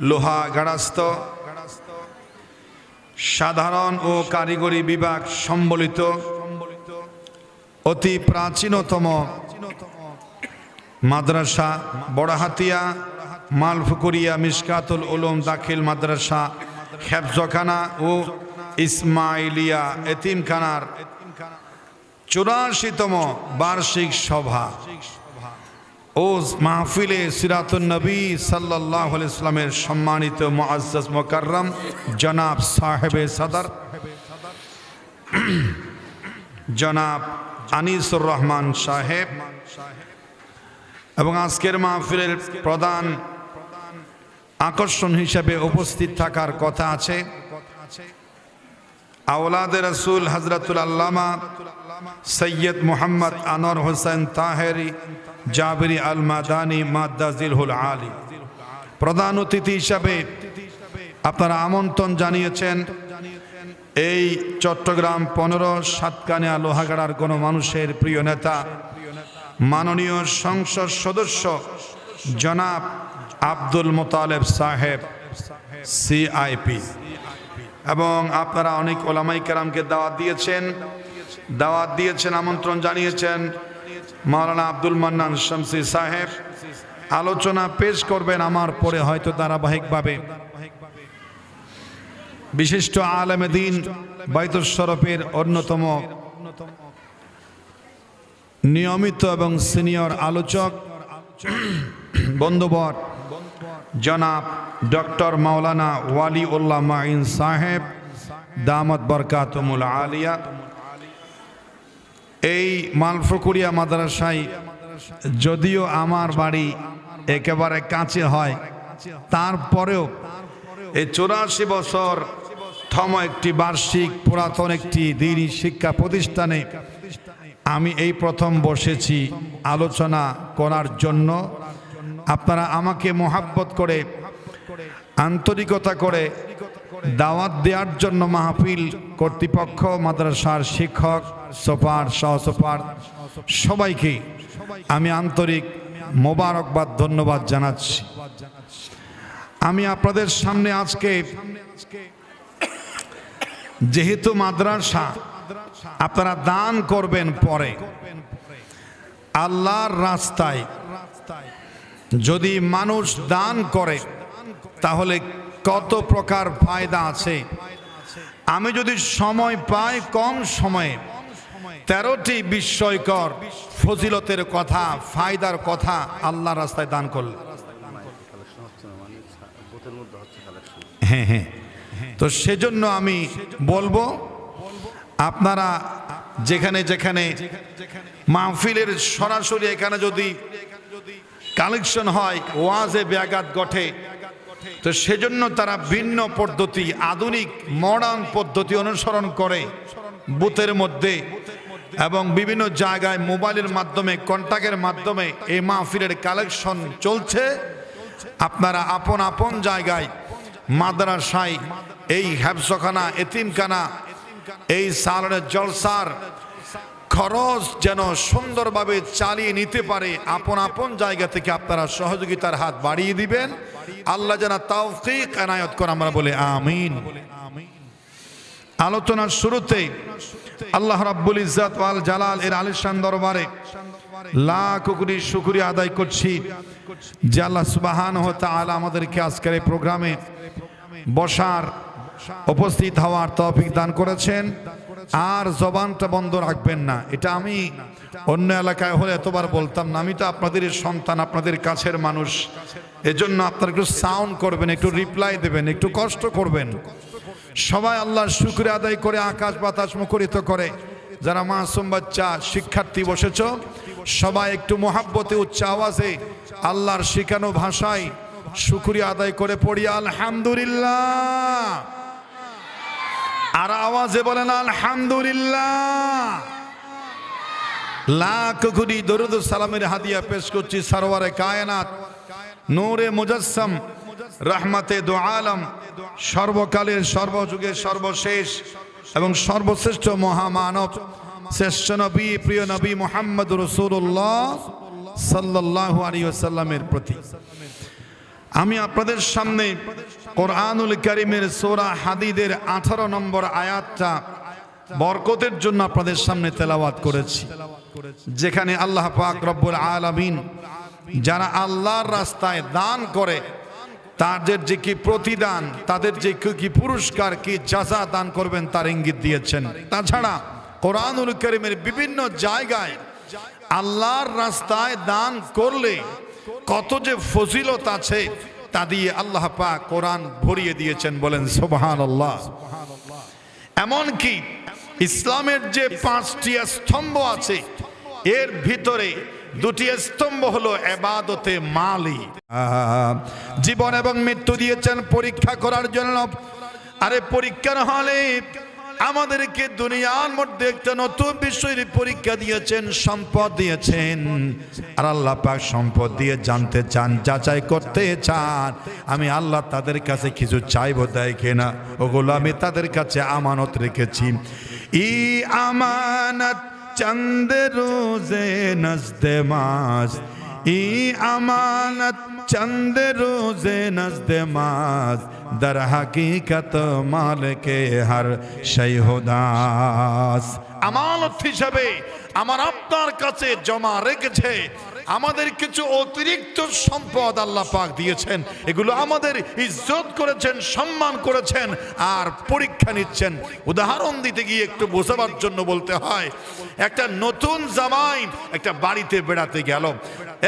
লোহা গাড়াস্ত সাধারণ ও কারিগরি বিভাগ সম্বলিত অতি প্রাচীনতম মাদ্রাসা, বড়হাতিয়া, মালফুকুরিয়া মিসকাতুল উলুম, দাখিল মাদ্রাসা হেফজখানা ও ইসমাইলিয়া এতিমখানার চুরাশিতম বার্ষিক সভা। ও মাহফিলে সিরাতুন নবী সাল্লাহ ইসলামের সম্মানিত মুআজ্জাজ মোকাররম জনাব সাহেবে সদর। জনাব আনিসুর রহমান সাহেব এবং আজকের মাহফিলের প্রধান আকর্ষণ হিসেবে উপস্থিত থাকার কথা আছে। আওলাদ রসুল হজরতুল আল্লামা সৈয়দ মোহাম্মদ আনোয়ার হোসেন তাহেরি জাবরি আল মাদানি মাদ্দাজিলহুল আলী। প্রধান অতিথি হিসাবে আপনারা আমন্ত্রণ জানিয়েছেন, এই চট্টগ্রাম পনেরো সাতকানিয়া লোহাগাড়ার কোনো মানুষের প্রিয় নেতা, মাননীয় সংসদ সদস্য জনাব আব্দুল মোতালেব সাহেব সিআইপি এবং আপনারা অনেক ওলামাই দাওয়াত দিয়েছেন দাওয়াত দিয়েছেন, আমন্ত্রণ জানিয়েছেন। মাওলানা আব্দুল মান্নান শামসি সাহেব, আলোচনা পেশ করবেন আমার পরে হয়তো ধারাবাহিকভাবে। বিশিষ্ট আলেমে দিন বাইতুশরফের অন্যতম নিয়মিত এবং সিনিয়র আলোচক, বন্ধুবর, জনাব ডক্টর মাওলানা ওয়ালি উল্লাহ মাইন সাহেব, দামত বরকাতমুল আলিয়া এই মালফকুরিয়া মাদ্রাসায় যদিও আমার বাড়ি একেবারে কাছে হয়, তারপরেও এই চৌরাশি বছর থম একটি বার্ষিক পুরাতন একটি দিনই শিক্ষা প্রতিষ্ঠানে আমি এই প্রথম বসেছি আলোচনা করার জন্য। আপনারা আমাকে মোহাব্বত করে, আন্তরিকতা করে দাওয়াত দেওয়ার জন্য মাহফিল কর্তৃপক্ষ, মাদ্রাসার শিক্ষক, সোপার সহসোপার সবাইকে আমি আন্তরিক মোবারকবাদ, ধন্যবাদ জানাচ্ছি। আমি আপনাদের সামনে আজকে যেহেতু মাদ্রাসা, আপনারা দান করবেন পরে। আল্লাহর রাস্তায় যদি মানুষ দান করে, তাহলে কত প্রকার ফায়দা আছে? আমি যদি সময় পাই, কম সময়ে। তেরোটি বিস্ময়কর, ফজিলতের কথা, ফায়দার কথা আল্লাহ রাস্তায় দান করলে হ্যাঁ হ্যাঁ। তো সেজন্য আমি বলব, আপনারা যেখানে যেখানে মাহফিলের সরাসরি এখানে যদি কালেকশন হয়, ওয়াজে ব্যাঘাত ঘটে তো সেজন্য তারা ভিন্ন পদ্ধতি, আধুনিক মডার্ন পদ্ধতি অনুসরণ করে বুথের মধ্যে এবং বিভিন্ন জায়গায় মোবাইলের মাধ্যমে কন্ট্যাক্টের মাধ্যমে এই মাহফিলের কালেকশন চলছে। আপনারা আপন আপন জায়গায়, মাদ্রাসায়, এই হ্যাবসখানা এতিমখানা, এই সালনের জলসার খরচ যেন সুন্দরভাবে চালিয়ে নিতে পারে, আপন আপন জায়গা থেকে আপনারা সহযোগিতার হাত বাড়িয়ে দিবেন। আল্লাহ যেন তাওফিক এনায়ত করে আমরা বলে আমিন। আলোচনার শুরুতে আল্লাহ রাব্বুল ইজাত ওয়াল জালাল এর আলিশান দরবারে লাখ কোটি শুকরিয়া আদায় করছি যে আল্লাহ সুবহানাহু ওয়া আমাদেরকে আজকের এই প্রোগ্রামে বসার, উপস্থিত হওয়ার তৌফিক দান করেছেন। আর জবানটা বন্ধ রাখবেন না। এটা আমি অন্য এলাকায় হলে এতবার বলতাম না। আমি তো আপনাদের সন্তান, আপনাদের কাছের মানুষ। এজন্য আপনারা একটু সাউন্ড করবেন, একটু রিপ্লাই দেবেন, একটু কষ্ট করবেন। সবাই আল্লাহর শুক্রে আদায় করে, আকাশ বাতাস মুখরিত করে। যারা মাসুম বাচ্চা, শিক্ষার্থী বসেছ, সবাই একটু মোহাব্বতে, উচ্চ আওয়াজে আল্লাহর শিখানো ভাষায় শুক্রিয়া আদায় করে পড়ি। আলহামদুলিল্লাহ। আর আওয়াজে বলেন, আলহামদুলিল্লাহ। লাখ কোটি দরুদ সালামের হাদিয়া পেশ করছি সরওয়ারে কায়নাত। নূরে মুজাসসাম, রহমতে দো আলম, সর্বকালের সর্বযুগের সর্বশেষ এবং সর্বশ্রেষ্ঠ মহামানব, শ্রেষ্ঠ নবী, প্রিয় নবী মোহাম্মদ রসুল্লাহ সাল্লাহ আলী আসাল্লামের প্রতি। আমি আপনাদের সামনে কোরআনুল করিমের সোরা হাদিদের আঠারো নম্বর আয়াতটা বরকতের জন্য আপনাদের সামনে তেলাওয়াত করেছি। যেখানে আল্লাহ পাক রব্বুল আলামিন যারা আল্লাহর রাস্তায় দান করে, তাদের যে কি প্রতিদান, তাদের যে কি- পুরস্কার, কি যাজা দান করবেন তার ইঙ্গিত দিয়েছেন। তাছাড়া কোরআনুল করিমের বিভিন্ন জায়গায় আল্লাহর রাস্তায় দান করলে কত যে ফজিলত আছে তা দিয়ে আল্লাহ পাক কোরআন ভরিয়ে দিয়েছেন বলেন সোবাহান আল্লাহ এমনকি ইসলামের যে পাঁচটি স্তম্ভ আছে, এর ভিতরে দুটি স্তম্ভ হলো এবাদতে মালি। জীবন এবং মৃত্যু দিয়েছেন পরীক্ষা করার জন্য। আরে পরীক্ষার হলে আমাদেরকে দুনিয়ার মধ্যে একটা নতুন বিষয়ের পরীক্ষা দিয়েছেন, সম্পদ দিয়েছেন। আর আল্লাহ পাক সম্পদ দিয়ে জানতে চান, যাচাই করতে চান। আমি আল্লাহ তাদের কাছে কিছু চাইব দেয় কিনা? ওগুলো আমি তাদের কাছে আমানত রেখেছি। ই আমানত চন্দ রোজে নজদে মাস ই আমানত চন্দ রোজে নজদে মাস در حقیقت مالک হর শৈহদাস আমানত হিসাবে আমার আপনার কাছে জমা রেখেছে আমাদের কিছু অতিরিক্ত সম্পদ আল্লাহ পাক দিয়েছেন। এগুলো আমাদের ইজ্জত করেছেন, সম্মান করেছেন আর পরীক্ষা নিচ্ছেন। উদাহরণ দিতে গিয়ে একটু বোঝাবার জন্য বলতে হয়, একটা নতুন জামাই একটা বাড়িতে বেড়াতে গেল।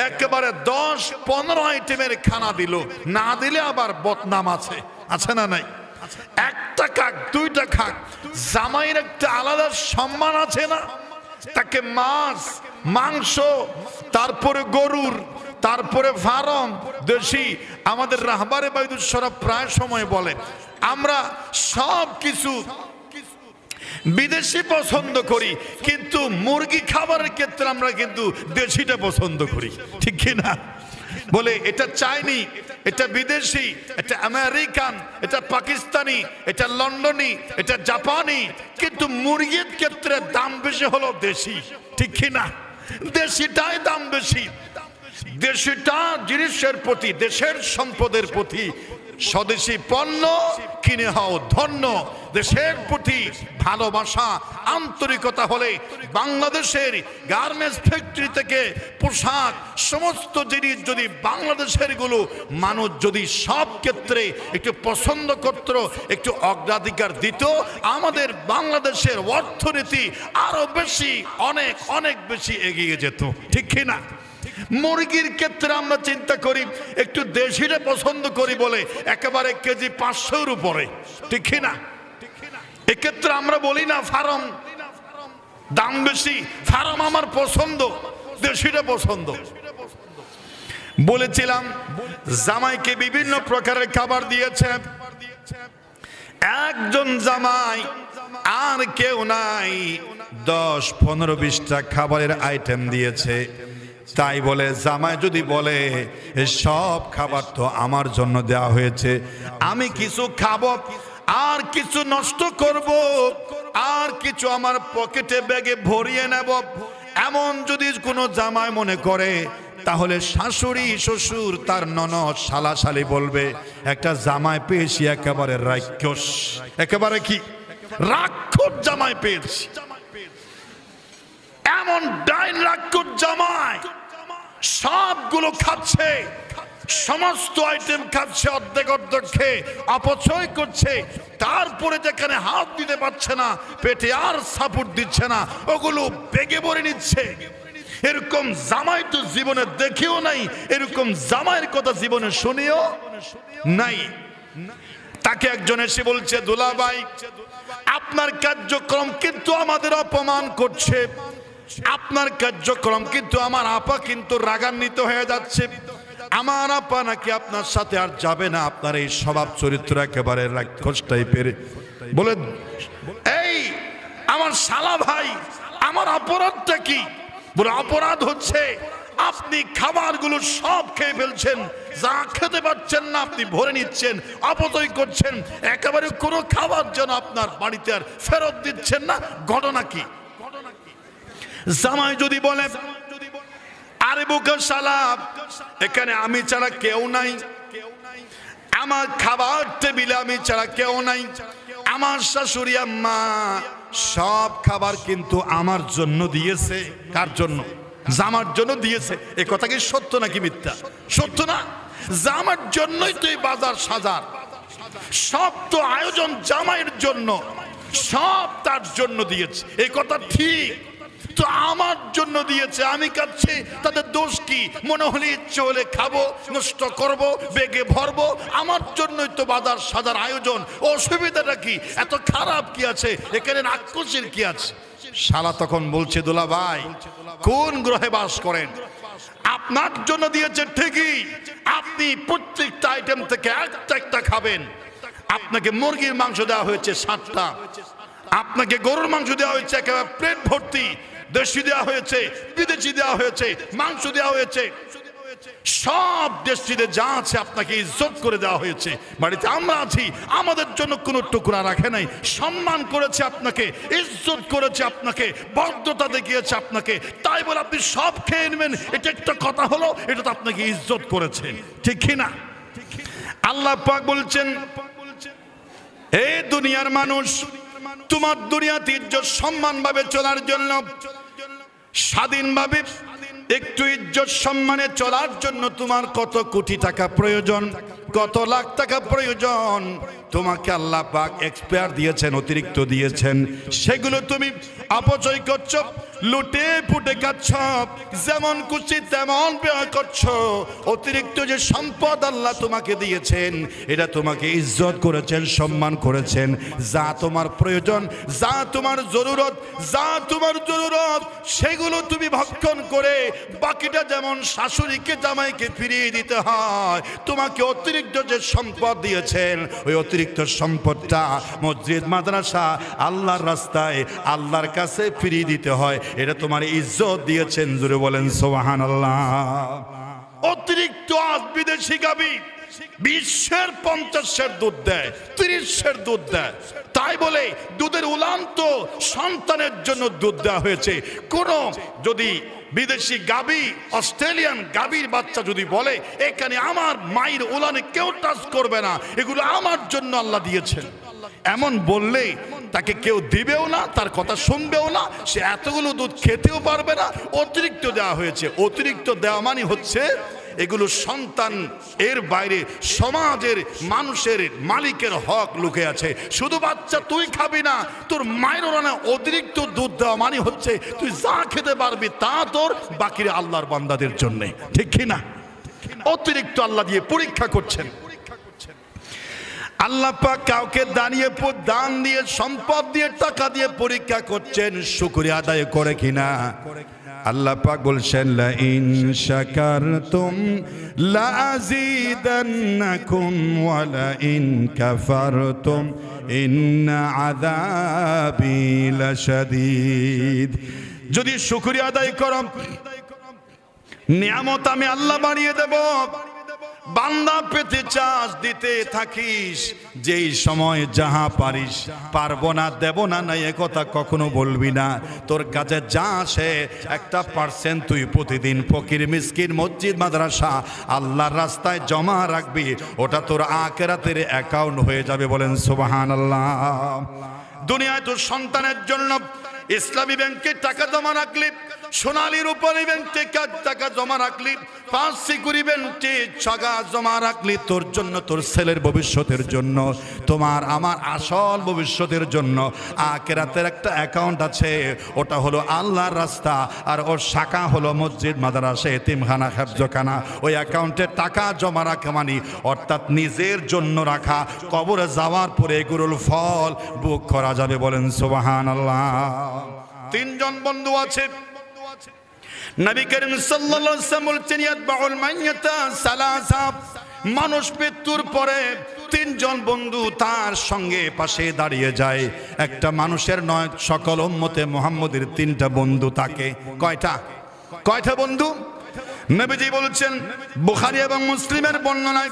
একেবারে দশ পনেরো আইটেমের খানা দিল। না দিলে আবার বদনাম আছে। আছে না নাই? একটা খাক, দুইটা খাক। জামাইয়ের একটা আলাদা সম্মান আছে না? তাকে মাছ, মাংস, তারপরে গরুর, তারপরে ফার্ম, দেশি। আমাদের রাহবারে বাইদুসরা প্রায় সময় বলে, আমরা সব কিছু বিদেশি পছন্দ করি, কিন্তু মুরগি খাবারের ক্ষেত্রে আমরা কিন্তু দেশিটা পছন্দ করি। ঠিক কি না বলে, এটা চাইনি এটা বিদেশি, এটা আমেরিকান, এটা পাকিস্তানি, এটা লন্ডনি, এটা জাপানি। কিন্তু মুরগির ক্ষেত্রে দাম বেশি হলো দেশি, ঠিক কি না? দেশিটাই দাম বেশি। দেশিটা জিনিসের প্রতি, দেশের সম্পদের প্রতি স্বদেশি পণ্য কিনে হও ধন্য। দেশের প্রতি ভালোবাসা, আন্তরিকতা হলে বাংলাদেশের গার্মেন্টস ফ্যাক্টরি থেকে পোশাক, সমস্ত জিনিস যদি বাংলাদেশেরগুলো, মানুষ যদি সব ক্ষেত্রে একটু পছন্দ করত, একটু অগ্রাধিকার দিত, আমাদের বাংলাদেশের অর্থনীতি আরও বেশি, অনেক অনেক বেশি এগিয়ে যেত। ঠিক কিনা? মুরগির ক্ষেত্রে আমরা চিন্তা করি, একটু দেশিটা পছন্দ করি বলে, একেবারে কেজি পাঁচশোর উপরে। ঠিক না? এক্ষেত্রে আমরা বলি না ফার্ম। দাম বেশি। ফার্ম আমার পছন্দ দেশিটা পছন্দ। বলেছিলাম, জামাইকে বিভিন্ন প্রকারের খাবার দিয়েছে। একজন জামাই, আর কেউ নাই, দশ পনেরো বিশটা খাবারের আইটেম দিয়েছে। তাই বলে, জামাই যদি বলে সব খাবার তো আমার জন্য দেওয়া হয়েছে, আমি কিছু খাব, আর কিছু নষ্ট করব, আর কিছু আমার পকেটে ব্যাগে ভরিয়ে নেব। এমন যদি কোনো জামাই মনে করে, তাহলে শাশুড়ি, শ্বশুর তার ননদ শালাশালি বলবে, একটা জামাই পেয়েছি একেবারে রাক্ষস। একেবারে কি? রাক্ষস জামাই পেয়েছি। এমন ডাইন রাক্ষস জামাই। সবগুলো খাচ্ছে। সমস্ত আইটেম খাচ্ছে, অর্ধেক অর্ধেক খেয়ে অপচয় করছে। তারপরে যেখানে হাত দিতে পারছে না, পেটে আর সাপোর্ট দিচ্ছে না, ওগুলো বেগে ভরে নিচ্ছে। এরকম জামাই তো জীবনে দেখেও নাই, এরকম জামাইয়ের কথা জীবনে শুনেও নাই। তাকে একজন এসে বলছে, দুলাভাই, আপনার কার্যক্রম কিন্তু আমাদের অপমান করছে। আপনার কার্যক্রম কিন্তু আমার আপা কিন্তু রাগান্বিত হয়ে যাচ্ছে। আমার আপা নাকি আপনার সাথে আর যাবে না। আপনার এই স্বভাব চরিত্র একেবারে রাক্ষস টাইপের। বলে এই, আমার শালা ভাই, আমার অপরাধটা কি? বলে, অপরাধ হচ্ছে আপনি খাবারগুলো সব খেয়ে ফেলছেন, যা খেতে পারছেন না, আপনি ভরে নিচ্ছেন, অপচয় করছেন। একেবারে কোনো খাবার যেন আপনার বাড়িতে আর ফেরত দিচ্ছেন না। ঘটনা কি? জামাই যদি বলে, আরে বুকের সালাব এখানে আমি ছাড়া কেউ নাই। আমার খাবার টেবিলে আমি ছাড়া কেউ নাই। আমার শাশুড়ি আম্মা সব খাবার কিন্তু আমার জন্য দিয়েছে। কার জন্য? জামার জন্য দিয়েছে। এ কথা কি সত্য নাকি মিথ্যা? সত্য না? জামার জন্যই তুই বাজার সাজার। সব তো আয়োজন জামাইয়ের জন্য, সব তার জন্য দিয়েছে। এই কথা ঠিক। তো আমার জন্য দিয়েছে, আমি কাচ্ছি তাদের দোষ কি? মনে হলে ইচ্ছে হলে খাব, নষ্ট করব, বেগে ভরবো, আমার জন্যই তো বাজার সাজার আয়োজন। অসুবিধাটা কি? এত খারাপ কি আছে? এখানে রাক্ষসের কি আছে? শালা তখন বলছে, দোলা ভাই, কোন গ্রহে বাস করেন? আপনার জন্য দিয়েছে ঠিকই, আপনি প্রত্যেকটা আইটেম থেকে একটা একটা খাবেন। আপনাকে মুরগির মাংস দেওয়া হয়েছে সাতটা, আপনাকে গরুর মাংস দেওয়া হয়েছে একেবারে প্লেট ভর্তি। দেশি দেওয়া হয়েছে, বিদেশি দেওয়া হয়েছে, মাংস দেওয়া হয়েছে। সব দেশটিতে যা আছে আপনাকে ইজ্জত করে দেওয়া হয়েছে। বাড়িতে আমরা আছি, আমাদের জন্য কোনো টুকরা রাখে নাই। সম্মান করেছে আপনাকে, ইজ্জত করেছে আপনাকে বদ্ধতা দেখিয়েছে আপনাকে। তাই বলে আপনি সব খেয়ে নেবেন। এটা একটা কথা হলো, এটা তো আপনাকে ইজ্জত করেছে। ঠিক না আল্লাহ পাক বলছেন এই দুনিয়ার মানুষ, তোমার দুনিয়াতে ইজ্জত সম্মান ভাবে চলার জন্য স্বাধীনভাবে একটু ইজ্জত সম্মানে চলার জন্য তোমার কত কোটি টাকা প্রয়োজন? কত লাখ টাকা প্রয়োজন? তোমাকে আল্লাহ পাক এক্সপায়ার দিয়েছেন, অতিরিক্ত দিয়েছেন। সেগুলো তুমি অপচয় করছ, লুটে পুটে খাচ্ছ, যেমন খুশি তেমন ব্যয় করছ। অতিরিক্ত যে সম্পদ আল্লাহ তোমাকে দিয়েছেন, এটা তোমাকে ইজ্জত করেছেন, সম্মান করেছেন। যা তোমার প্রয়োজন, যা তোমার জরুরত, যা তোমার জরুরত, সেগুলো তুমি ভক্ষণ করে বাকিটা যেমন শাশুড়িকে, জামাইকে ফিরিয়ে দিতে হয়, তোমাকে অতিরিক্ত যে সম্পদ দিয়েছেন, ওই অতিরিক্ত সম্পদটা মসজিদ, মাদ্রাসা, আল্লাহর রাস্তায় আল্লাহর কাছে ফিরিয়ে দিতে হয়। এটা তোমার ইজ্জত দিয়েছেন জুড়ে বলেন সোহান আল্লাহ অতিরিক্ত আজ বিদেশি গাবি বিশ্বের পঞ্চাশের দুধ দেয়, তিরিশের দুধ দেয়। তাই বলে দুধের উলান্ত সন্তানের জন্য দুধ দেওয়া হয়েছে। কোন যদি বিদেশি গাবি, অস্ট্রেলিয়ান গাবির বাচ্চা যদি বলে, এখানে আমার মায়ের উলানে কেউ টাচ করবে না, এগুলো আমার জন্য আল্লাহ দিয়েছেন। এমন বললে তাকে কেউ দিবেও না, তার কথা শুনবেও না, সে এতগুলো দুধ খেতেও পারবে না, অতিরিক্ত দেওয়া হয়েছে। অতিরিক্ত দেওয়া মানে হচ্ছে এগুলো সন্তান, এর বাইরে সমাজের মানুষের মালিকের হক লুকে আছে। শুধু বাচ্চা তুই খাবি না, তোর মায়ের ওরানা অতিরিক্ত দুধ দেওয়া মানে হচ্ছে তুই যা খেতে পারবি তা তোর বাকিরা আল্লাহর বান্দাদের জন্য। ঠিক কি না অতিরিক্ত আল্লাহ দিয়ে পরীক্ষা করছেন। আল্লাহ কাউকে দাঁড়িয়ে দান দিয়ে, সম্পদ দিয়ে, টাকা দিয়ে পরীক্ষা করছেন, শুকরিয়া আদায় করে কিনা? আল্লাহ পাক বলছেন লা ইন শাকারতুম লা আযীদান্নাকুম ওয়া লা ইন কাফারতুম ইন আযাবি যদি শুকরিয়া আদায় করো, নিয়ামত আমি আল্লাহ বাড়িয়ে দেব। বান্দা পেতে চাষ দিতে থাকিস। যেই সময় যাহা পারিস, পারব না, দেব না, নাই এ কথা কখনো বলবি না। তোর কাছে যা আসে একটা পার্সেন্ট তুই প্রতিদিন ফকির, মিসকিন, মসজিদ, মাদ্রাসা, আল্লাহর রাস্তায় জমা রাখবি। ওটা তোর আকেরাতের অ্যাকাউন্ট হয়ে যাবে বলেন সুবাহান আল্লাহ দুনিয়ায় তোর সন্তানের জন্য ইসলামী ব্যাংকে টাকা জমা রাখলি সোনালীর উপরে ব্যাংকে টাকা জমা রাখলি পাঁচ সিকুরি ব্যাংকে টাকা জমা রাখলি, তোর জন্য, তোর ছেলের ভবিষ্যতের জন্য, তোমার আমার আসল ভবিষ্যতের জন্য। আকেরাতের একটা অ্যাকাউন্ট আছে, ওটা হলো আল্লাহর রাস্তা, আর ওর শাখা হলো মসজিদ, মাদ্রাসা, এতিমখানা খাবজখানা ওই অ্যাকাউন্টে টাকা জমা রাখা মানে অর্থাৎ নিজের জন্য রাখা। কবরে যাওয়ার পরে এগুলোর ফল বুক করা যাবে বলেন সুবাহান আল্লাহ তিনজন বন্ধু আছে নবী করিম মানুষ মৃত্যুর পরে তিনজন বন্ধু তার সঙ্গে পাশে দাঁড়িয়ে যায়। একটা মানুষের নয়, সকল উম্মতে মুহাম্মদের তিনটা বন্ধু তাকে কয়টা? কয়টা বন্ধু? নবীজি বলছেন, বুখারী এবং মুসলিমের বর্ণনায়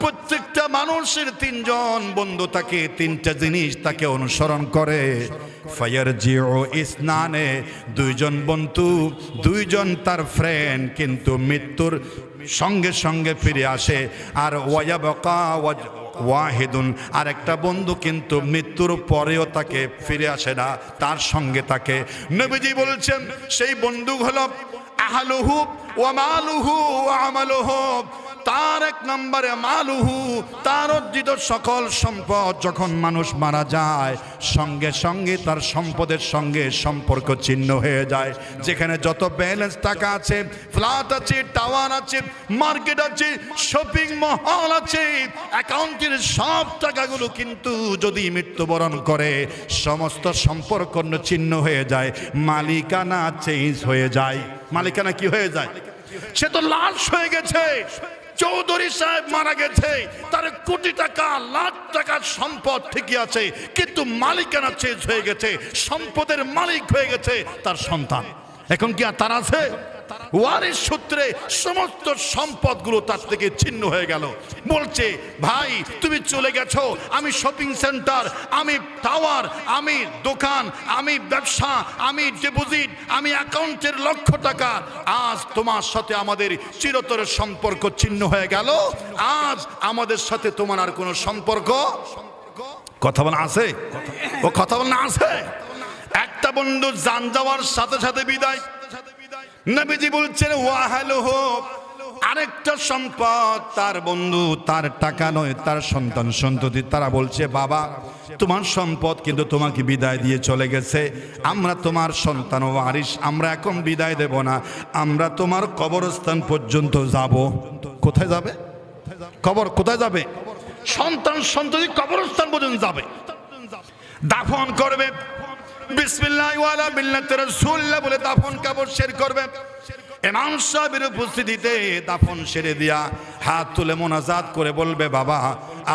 প্রত্যেকটা মানুষের তিনজন বন্ধু তাকে তিনটা জিনিস তাকে অনুসরণ করে। ফায়ার জিও ইসনানে দুইজন বন্ধু, দুইজন তার ফ্রেন্ড কিন্তু মৃত্যুর সঙ্গে সঙ্গে ফিরে আসে। আর ওয়াবাকা ওয়াহিদুন আর একটা বন্ধু কিন্তু মৃত্যুর পরেও তাকে ফিরে আসে না, তার সঙ্গে তাকে। নবীজি বলছেন, সেই বন্ধু হলো আহালুহু ওয়া মালুহু ওয়া আমালুহু। তার এক নম্বরে মালুহু, তার অর্জিত সকল সম্পদ যখন মানুষ মারা যায়, সঙ্গে সঙ্গে তার সম্পদের সঙ্গে সম্পর্ক চিহ্ন হয়ে যায়। যেখানে যত ব্যালেন্স টাকা আছে, ফ্ল্যাট আছে, টাওয়ার আছে, মার্কেট আছে, শপিং মহল আছে, অ্যাকাউন্টের সব টাকাগুলো কিন্তু যদি মৃত্যুবরণ করে, সমস্ত সম্পর্ক চিহ্ন হয়ে যায়, মালিকানা চেঞ্জ হয়ে যায়। মালিকানা কি হয়ে যায়? সে তো লাশ হয়ে গেছে। চৌধুরী সাহেব মারা গেছে। তার কোটি টাকা, লাখ টাকার সম্পদ ঠিকই আছে, কিন্তু মালিকানা চেঞ্জ হয়ে গেছে, সম্পদের মালিক হয়ে গেছে তার সন্তান। এখন কি আর তার আছে? ওয়ারিস সূত্রে সমস্ত সম্পদগুলো তার থেকে ছিন্ন হয়ে গেল। বলছে, ভাই, তুমি চলে গেছো। আমি শপিং সেন্টার আমি টাওয়ার আমি দোকান, আমি ব্যবসা, আমি ডিপোজিট আমি অ্যাকাউন্টের লক্ষ টাকা। আজ তোমার সাথে আমাদের চিরতরের সম্পর্ক ছিন্ন হয়ে গেল। আজ আমাদের সাথে তোমার আর কোনো সম্পর্ক কথা বলা আছে? ও কথা বলা আছে? একটা বন্ধু যান যাওয়ার সাথে সাথে বিদায়। নবীজি বলছেন, ওয়াহালো হোক আরেকটা সম্পদ, তার বন্ধু, তার টাকা নয়, তার সন্তান, সন্ততি, তারা বলছে, বাবা, তোমার সম্পদ কিন্তু তোমাকে বিদায় দিয়ে চলে গেছে। আমরা তোমার সন্তান ও আরিস আমরা এখন বিদায় দেব না। আমরা তোমার কবরস্থান পর্যন্ত যাব। কোথায় যাবে? কবর কোথায় যাবে? সন্তান, সন্ততি কবরস্থান পর্যন্ত যাবে। দাফন করবে। বিসমিল্লাহ ওয়ালা মিল্লাতে রাসূলুল্লাহ বলে দাফন কাপড় শের করবে। ইমাম সাহেবের উপস্থিতিতে দাফন সেরে দিয়া হাত তুলে মোনাজাত করে বলবে, বাবা,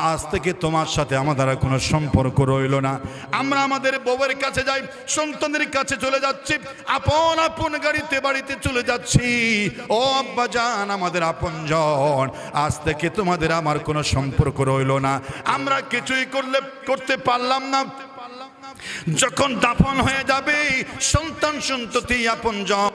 আজ থেকে তোমার সাথে আমাদের আর কোনো সম্পর্ক রইল না। আমরা আমাদের বউয়ের কাছে যাই, সন্তানের কাছে চলে যাচ্ছি, আপন আপন গাড়িতে বাড়িতে চলে যাচ্ছি। ও আব্বা জান, আমাদের আপন জন আজ থেকে তোমাদের আমার কোনো সম্পর্ক রইল না। আমরা কিছুই করলে, করতে পারলাম না। যখন দাফন হয়ে যাবে সন্তান সন্ততি আপন